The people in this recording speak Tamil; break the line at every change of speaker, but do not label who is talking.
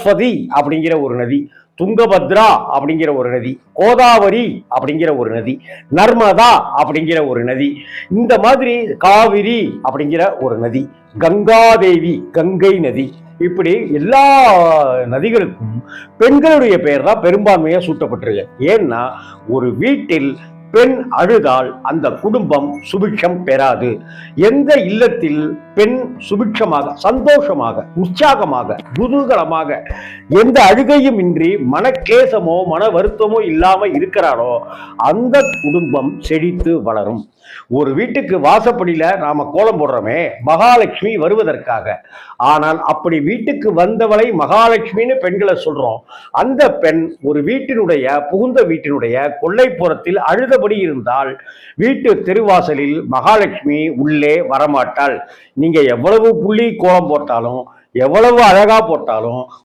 சரஸ்வதி அப்படிங்கிற ஒரு நதி துங்கபத்ரா அப்படிங்கிற ஒரு நதி கோதாவரி அப்படிங்கிற ஒரு நதி நர்மதா அப்படிங்கிற ஒரு நதி இந்த மாதிரி காவிரி அப்படிங்கிற ஒரு நதி கங்காதேவி கங்கை நதி இப்படி எல்லா நதிகளுக்கும் பெண்களுடைய பெயர் தான் பெரும்பான்மையாக சூட்டப்பட்டிருக்கு. ஏன்னா ஒரு வீட்டில் பெண் அழுதால் அந்த குடும்பம் சுபிக்ஷம் பெறாது. எந்த இல்லத்தில் பெண் சுபிக்ஷமாக சந்தோஷமாக உற்சாகமாக குதூகலமாக எந்த அழுகையும் இன்றி மனக்கேசமோ மன வருத்தமோ இல்லாம இருக்கிறாரோ அந்த குடும்பம் செழித்து வளரும். ஒரு வீட்டுக்கு வாசப்படியில நாம கோலம் போடுறோமே மகாலட்சுமி வருவதற்காக. ஆனால் அப்படி வீட்டுக்கு வந்தவளை மகாலட்சுமின்னு பெண்களை சொல்றோம். அந்த பெண் ஒரு வீட்டினுடைய புகுந்த வீட்டினுடைய கொல்லைப்புறத்தில் உள்ளபடி இருந்தால் வீட்டு தெருவாசலில் மகாலட்சுமி உள்ளே வரமாட்டாள். நீங்க எவ்வளவு புள்ளி கோலம் போட்டாலும் எவ்வளவு அழகா போட்டாலும்